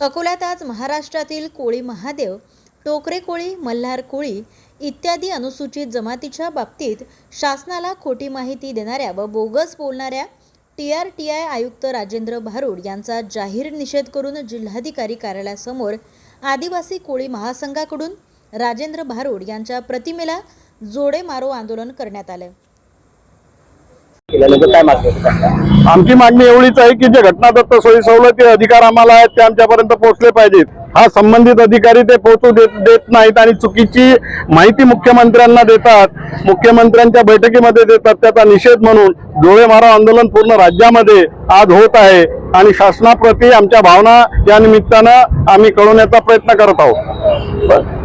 अकोल्यात आज महाराष्ट्रातील कोळी महादेव टोकरे कोळी मल्हार कोळी इत्यादी अनुसूचित जमातीच्या बाबतीत शासनाला खोटी माहिती देणाऱ्या व बोगस बोलणाऱ्या टी आर टी आय आयुक्त राजेंद्र भारुड यांचा जाहीर निषेध करून जिल्हाधिकारी कार्यालयासमोर आदिवासी कोळी महासंघाकडून राजेंद्र भारुड यांच्या प्रतिमेला जोडे मारो आंदोलन करण्यात आलं. काय मागणी होती त्यांना? आमची मागणी एवढीच आहे की जे घटनादत्त सोयी सवलती अधिकार आम्हाला आहेत ते आमच्यापर्यंत पोहोचले पाहिजेत. हा संबंधित अधिकारी ते पोहोचू देत देत नाहीत आणि चुकीची माहिती मुख्यमंत्र्यांना देतात. मुख्यमंत्र्यांच्या बैठकीमध्ये देतात त्याचा निषेध म्हणून डोळे मारा आंदोलन पूर्ण राज्यामध्ये आज होत आहे आणि शासनाप्रती आमच्या भावना या निमित्तानं आम्ही कळवण्याचा प्रयत्न करत आहोत.